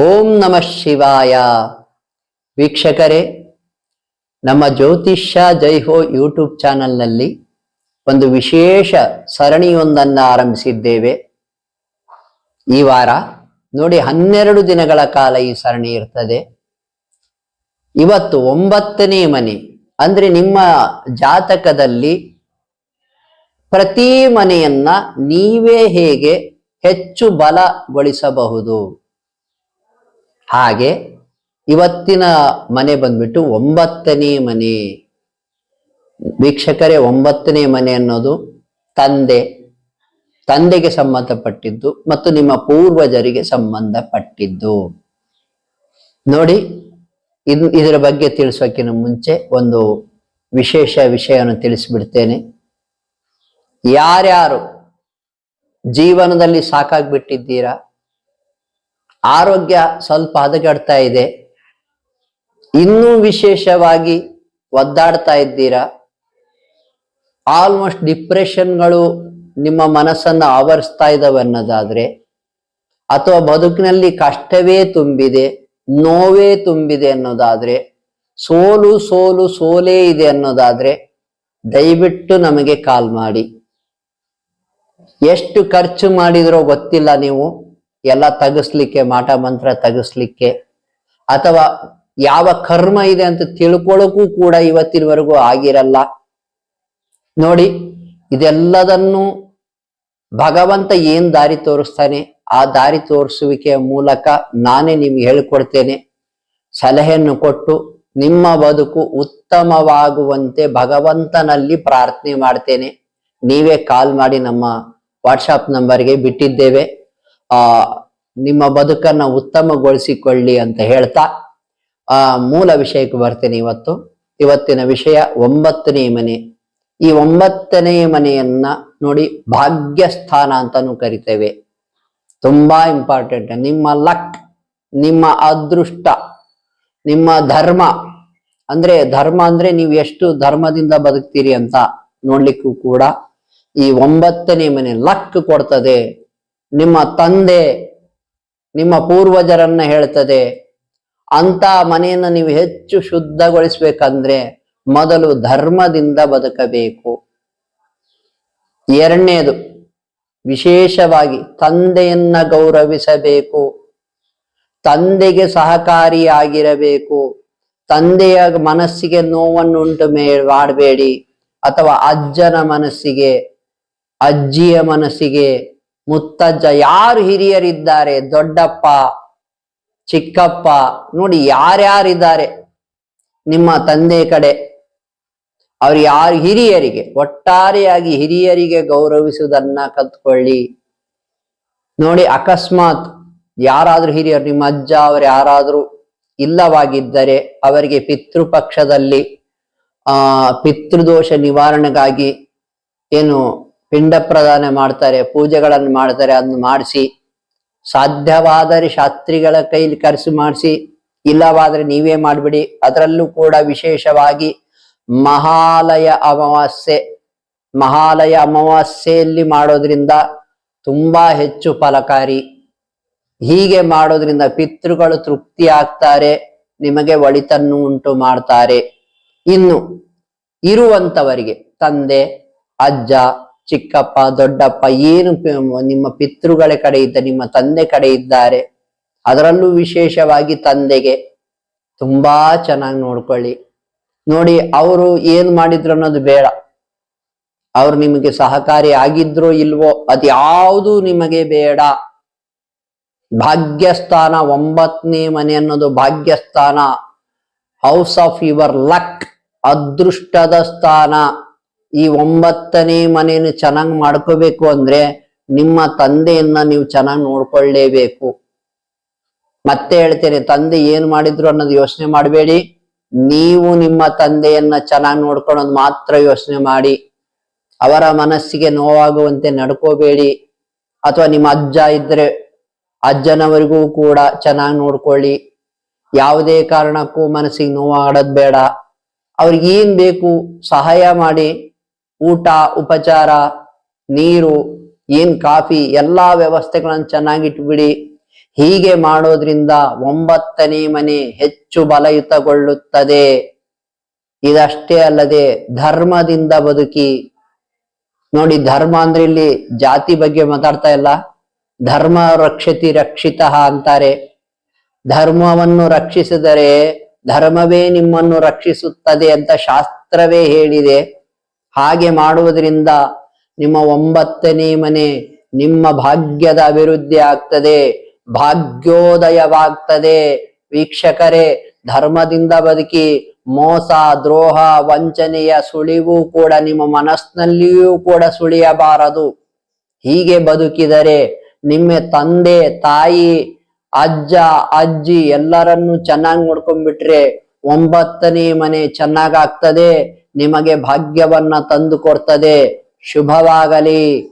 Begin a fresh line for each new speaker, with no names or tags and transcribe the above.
ಓಂ ನಮಃ ಶಿವಾಯ. ವೀಕ್ಷಕರೇ, ನಮ್ಮ ಜ್ಯೋತಿಷ್ಯ ಜೈಹೋ ಯೂಟ್ಯೂಬ್ ಚಾನಲ್ನಲ್ಲಿ ಒಂದು ವಿಶೇಷ ಸರಣಿಯೊಂದನ್ನು ಆರಂಭಿಸಿದ್ದೇವೆ. ಈ ವಾರ ನೋಡಿ ಹನ್ನೆರಡು ದಿನಗಳ ಕಾಲ ಈ ಸರಣಿ ಇರ್ತದೆ. ಇವತ್ತು ಒಂಬತ್ತನೇ ಮನೆ, ಅಂದ್ರೆ ನಿಮ್ಮ ಜಾತಕದಲ್ಲಿ ಪ್ರತಿ ಮನೆಯನ್ನ ನೀವೇ ಹೇಗೆ ಹೆಚ್ಚು ಬಲಗೊಳಿಸಬಹುದು? ಹಾಗೆ ಇವತ್ತಿನ ಮನೆ ಬಂದ್ಬಿಟ್ಟು ಒಂಬತ್ತನೇ ಮನೆ. ವೀಕ್ಷಕರೇ, ಒಂಬತ್ತನೇ ಮನೆ ಅನ್ನೋದು ತಂದೆ, ತಂದೆಗೆ ಸಂಬಂಧಪಟ್ಟಿದ್ದು ಮತ್ತು ನಿಮ್ಮ ಪೂರ್ವಜರಿಗೆ ಸಂಬಂಧಪಟ್ಟಿದ್ದು. ನೋಡಿ, ಇದ್, ಇದರ ಬಗ್ಗೆ ತಿಳಿಸೋಕ್ಕಿಂತ ಮುಂಚೆ ಒಂದು ವಿಶೇಷ ವಿಷಯವನ್ನು ತಿಳಿಸ್ಬಿಡ್ತೇನೆ. ಯಾರ್ಯಾರು ಜೀವನದಲ್ಲಿ ಸಾಕಾಗ್ಬಿಟ್ಟಿದ್ದೀರಾ? ಆರೋಗ್ಯ ಸ್ವಲ್ಪ ಹದಗೆಡ್ತಾ ಇದೆ. ಇನ್ನೂ ವಿಶೇಷವಾಗಿ ಒದ್ದಾಡ್ತಾ ಇದ್ದೀರಾ? ಆಲ್ಮೋಸ್ಟ್ ಡಿಪ್ರೆಷನ್ಗಳು ನಿಮ್ಮ ಮನಸ್ಸನ್ನು ಆವರಿಸ್ತಾ ಅನ್ನೋದಾದ್ರೆ, ಅಥವಾ ಬದುಕಿನಲ್ಲಿ ಕಷ್ಟವೇ ತುಂಬಿದೆ, ನೋವೇ ತುಂಬಿದೆ ಅನ್ನೋದಾದ್ರೆ, ಸೋಲು ಸೋಲು ಸೋಲೇ ಇದೆ ಅನ್ನೋದಾದ್ರೆ, ದಯವಿಟ್ಟು ನಮಗೆ ಕಾಲ್ ಮಾಡಿ. ಎಷ್ಟು ಖರ್ಚು ಮಾಡಿದ್ರೋ ಗೊತ್ತಿಲ್ಲ ನೀವು. ಎಲ್ಲ ತಗಸ್ಲಿಕ್ಕೆ, ಮಾಟ ಮಂತ್ರ ತಗಸ್ಲಿಕ್ಕೆ, ಅಥವಾ ಯಾವ ಕರ್ಮ ಇದೆ ಅಂತ ತಿಳ್ಕೊಳ್ಳೋಕ್ಕೂ ಕೂಡ ಇವತ್ತಿನವರೆಗೂ ಆಗಿರಲ್ಲ. ನೋಡಿ, ಇದೆಲ್ಲದನ್ನು ಭಗವಂತ ಏನ್ ದಾರಿ ತೋರಿಸ್ತಾನೆ, ಆ ದಾರಿ ತೋರಿಸುವಿಕೆಯ ಮೂಲಕ ನಾನೇ ನಿಮ್ಗೆ ಹೇಳ್ಕೊಡ್ತೇನೆ. ಸಲಹೆಯನ್ನು ಕೊಟ್ಟು ನಿಮ್ಮ ಬದುಕು ಉತ್ತಮವಾಗುವಂತೆ ಭಗವಂತನಲ್ಲಿ ಪ್ರಾರ್ಥನೆ ಮಾಡ್ತೇನೆ. ನೀವೇ ಕಾಲ್ ಮಾಡಿ ನಮ್ಮ ವಾಟ್ಸಾಪ್ ನಂಬರ್ಗೆ ಬಿಟ್ಟಿದ್ದೇವೆ. ಆ, ನಿಮ್ಮ ಬದುಕನ್ನ ಉತ್ತಮಗೊಳಿಸಿಕೊಳ್ಳಿ ಅಂತ ಹೇಳ್ತಾ, ಆ, ಮೂಲ ವಿಷಯಕ್ಕೆ ಬರ್ತೇನೆ ಇವತ್ತು. ಇವತ್ತಿನ ವಿಷಯ ಒಂಬತ್ತನೇ ಮನೆ. ಈ ಒಂಬತ್ತನೇ ಮನೆಯನ್ನ ನೋಡಿ ಭಾಗ್ಯಸ್ಥಾನ ಅಂತಾನು ಕರಿತೇವೆ. ತುಂಬಾ ಇಂಪಾರ್ಟೆಂಟ್ ನಿಮ್ಮ ಲಕ್ ನಿಮ್ಮ ಅದೃಷ್ಟ, ನಿಮ್ಮ ಧರ್ಮ, ಅಂದ್ರೆ ಧರ್ಮ ಅಂದ್ರೆ ನೀವು ಎಷ್ಟು ಧರ್ಮದಿಂದ ಬದುಕ್ತೀರಿ ಅಂತ ನೋಡ್ಲಿಕ್ಕೂ ಕೂಡ ಈ ಒಂಬತ್ತನೇ ಮನೆ ಲಕ್ ಕೊಡ್ತದೆ. ನಿಮ್ಮ ತಂದೆ ನಿಮ್ಮ ಪೂರ್ವಜರನ್ನ ಹೇಳ್ತದೆ ಅಂತ ಮನೆಯನ್ನು ನೀವು ಹೆಚ್ಚು ಶುದ್ಧಗೊಳಿಸ್ಬೇಕಂದ್ರೆ ಮೊದಲು ಧರ್ಮದಿಂದ ಬದುಕಬೇಕು. ಎರಡನೇದು, ವಿಶೇಷವಾಗಿ ತಂದೆಯನ್ನ ಗೌರವಿಸಬೇಕು. ತಂದೆಗೆ ಸಹಕಾರಿಯಾಗಿರಬೇಕು. ತಂದೆಯ ಮನಸ್ಸಿಗೆ ನೋವನ್ನುಂಟು ಮೇ, ಮಾಡಬೇಡಿ. ಅಥವಾ ಅಜ್ಜನ ಮನಸ್ಸಿಗೆ, ಅಜ್ಜಿಯ ಮನಸ್ಸಿಗೆ ಮುತ್ತಜ್ಜ ಯಾರು ಹಿರಿಯರಿದ್ದಾರೆ? ದೊಡ್ಡಪ್ಪ, ಚಿಕ್ಕಪ್ಪ. ನೋಡಿ, ಯಾರ್ಯಾರಿದ್ದಾರೆ? ನಿಮ್ಮ ತಂದೆ ಕಡೆ. ಅವ್ರು ಯಾರು ಹಿರಿಯರಿಗೆ? ಒಟ್ಟಾರೆಯಾಗಿ ಹಿರಿಯರಿಗೆ ಗೌರವಿಸುವುದನ್ನ ಕಲ್ತ್ಕೊಳ್ಳಿ. ನೋಡಿ, ಅಕಸ್ಮಾತ್ ಯಾರಾದ್ರೂ ಹಿರಿಯರು, ನಿಮ್ಮ ಅಜ್ಜ ಅವರು ಯಾರಾದ್ರೂ ಇಲ್ಲವಾಗಿದ್ದರೆ ಅವರಿಗೆ ಪಿತೃಪಕ್ಷದಲ್ಲಿ, ಆ, ಪಿತೃದೋಷ ನಿವಾರಣೆಗಾಗಿ ಏನು ಪಿಂಡ ಪ್ರದಾನ ಮಾಡ್ತಾರೆ, ಪೂಜೆಗಳನ್ನು ಮಾಡ್ತಾರೆ, ಅದನ್ನು ಮಾಡಿಸಿ, ಸಾಧ್ಯವಾದರೆ ಶಾಸ್ತ್ರಿಗಳ ಕೈಲಿ ಕರೆಸಿ ಮಾಡಿಸಿ, ಇಲ್ಲವಾದ್ರೆ ನೀವೇ ಮಾಡಿಬಿಡಿ. ಅದರಲ್ಲೂ ಕೂಡ ವಿಶೇಷವಾಗಿ ಮಹಾಲಯ ಅಮಾವಾಸ್ಯೆ, ಮಹಾಲಯ ಅಮಾವಾಸ್ಯೆಯಲ್ಲಿ ಮಾಡೋದ್ರಿಂದ ತುಂಬಾ ಹೆಚ್ಚು ಫಲಕಾರಿ. ಹೀಗೆ ಮಾಡೋದ್ರಿಂದ ಪಿತೃಗಳು ತೃಪ್ತಿ ಆಗ್ತಾರೆ, ನಿಮಗೆ ಒಳಿತನ್ನು ಉಂಟು ಮಾಡ್ತಾರೆ. ಇನ್ನು ಇರುವಂತವರಿಗೆ, ತಂದೆ, ಅಜ್ಜ ಚಿಕ್ಕಪ್ಪ, ದೊಡ್ಡಪ್ಪ, ಏನು ನಿಮ್ಮ ಪಿತೃಗಳ ಕಡೆ ಇದ್ದ, ನಿಮ್ಮ ತಂದೆ ಕಡೆ ಇದ್ದಾರೆ, ಅದರಲ್ಲೂ ವಿಶೇಷವಾಗಿ ತಂದೆಗೆ ತುಂಬಾ ಚೆನ್ನಾಗಿ ನೋಡ್ಕೊಳ್ಳಿ. ನೋಡಿ, ಅವರು ಏನ್ ಮಾಡಿದ್ರು ಅನ್ನೋದು ಬೇಡ. ಅವ್ರು ನಿಮಗೆ ಸಹಕಾರಿ ಆಗಿದ್ರೋ ಇಲ್ವೋ ಅದ್ಯಾವುದು ನಿಮಗೆ ಬೇಡ. ಭಾಗ್ಯಸ್ಥಾನ ಒಂಬತ್ತನೇ ಮನೆ ಅನ್ನೋದು ಭಾಗ್ಯಸ್ಥಾನ. ಹೌಸ್ ಆಫ್ ಯುವರ್ ಲಕ್ ಅದೃಷ್ಟದ ಸ್ಥಾನ. ಈ ಒಂಬತ್ತನೇ ಮನೆಯನ್ನು ಚೆನ್ನಾಗಿ ಮಾಡ್ಕೋಬೇಕು ಅಂದ್ರೆ ನಿಮ್ಮ ತಂದೆಯನ್ನ ನೀವು ಚೆನ್ನಾಗಿ ನೋಡ್ಕೊಳ್ಳೇಬೇಕು. ಮತ್ತೆ ಹೇಳ್ತೇನೆ, ತಂದೆ ಏನ್ ಮಾಡಿದ್ರು ಅನ್ನೋದು ಯೋಚನೆ ಮಾಡಬೇಡಿ. ನೀವು ನಿಮ್ಮ ತಂದೆಯನ್ನ ಚೆನ್ನಾಗಿ ನೋಡ್ಕೊಳ್ಳೋದು ಮಾತ್ರ ಯೋಚನೆ ಮಾಡಿ. ಅವರ ಮನಸ್ಸಿಗೆ ನೋವಾಗುವಂತೆ ನಡ್ಕೋಬೇಡಿ. ಅಥವಾ ನಿಮ್ಮ ಅಜ್ಜ ಇದ್ರೆ ಅಜ್ಜನವರಿಗೂ ಕೂಡ ಚೆನ್ನಾಗಿ ನೋಡ್ಕೊಳ್ಳಿ. ಯಾವುದೇ ಕಾರಣಕ್ಕೂ ಮನಸ್ಸಿಗೆ ನೋವಾಡೋದ್ ಬೇಡ. ಅವ್ರಿಗೆ ಏನ್ ಬೇಕು ಸಹಾಯ ಮಾಡಿ. ಊಟ, ಉಪಚಾರ, ನೀರು, ಏನ್ ಕಾಫಿ, ಎಲ್ಲಾ ವ್ಯವಸ್ಥೆಗಳನ್ನು ಚೆನ್ನಾಗಿ ಇಟ್ಬಿಡಿ ಹೀಗೆ ಮಾಡೋದ್ರಿಂದ ಒಂಬತ್ತನೇ ಮನೆ ಹೆಚ್ಚು ಬಲಯುತಗೊಳ್ಳುತ್ತದೆ. ಇದಷ್ಟೇ ಅಲ್ಲದೆ ಧರ್ಮದಿಂದ ಬದುಕಿ. ನೋಡಿ, ಧರ್ಮ ಅಂದ್ರೆ ಇಲ್ಲಿ ಜಾತಿ ಬಗ್ಗೆ ಮಾತಾಡ್ತಾ ಇಲ್ಲ. ಧರ್ಮ ರಕ್ಷತಿ ರಕ್ಷಿತ ಅಂತಾರೆ. ಧರ್ಮವನ್ನು ರಕ್ಷಿಸಿದರೆ ಧರ್ಮವೇ ನಿಮ್ಮನ್ನು ರಕ್ಷಿಸುತ್ತದೆ ಅಂತ ಶಾಸ್ತ್ರವೇ ಹೇಳಿದೆ. ಹಾಗೆ ಮಾಡುವುದರಿಂದ ನಿಮ್ಮ ಒಂಬತ್ತನೇ ಮನೆ ನಿಮ್ಮ ಭಾಗ್ಯದ ಅಭಿವೃದ್ಧಿ ಆಗ್ತದೆ, ಭಾಗ್ಯೋದಯವಾಗ್ತದೆ. ವೀಕ್ಷಕರೇ, ಧರ್ಮದಿಂದ ಬದುಕಿ ಮೋಸ, ದ್ರೋಹ, ವಂಚನೆಯ ಸುಳಿವು ಕೂಡ ನಿಮ್ಮ ಮನಸ್ಸಿನಲ್ಲಿಯೂ ಕೂಡ ಸುಳಿಯಬಾರದು. ಹೀಗೆ ಬದುಕಿದರೆ ನಿಮ್ಮ ತಂದೆ, ತಾಯಿ, ಅಜ್ಜ, ಅಜ್ಜಿ ಎಲ್ಲರನ್ನು ಚೆನ್ನಾಗಿ ನೋಡ್ಕೊಂಡ್ಬಿಟ್ರೆ ಒಂಬತ್ತನೇ ಮನೆ ಚೆನ್ನಾಗಾಗ್ತದೆ ನಿಮಗೆ ಭಾಗ್ಯವನ್ನ ತಂದು ಕೊಡ್ತದೆ ಶುಭವಾಗಲಿ.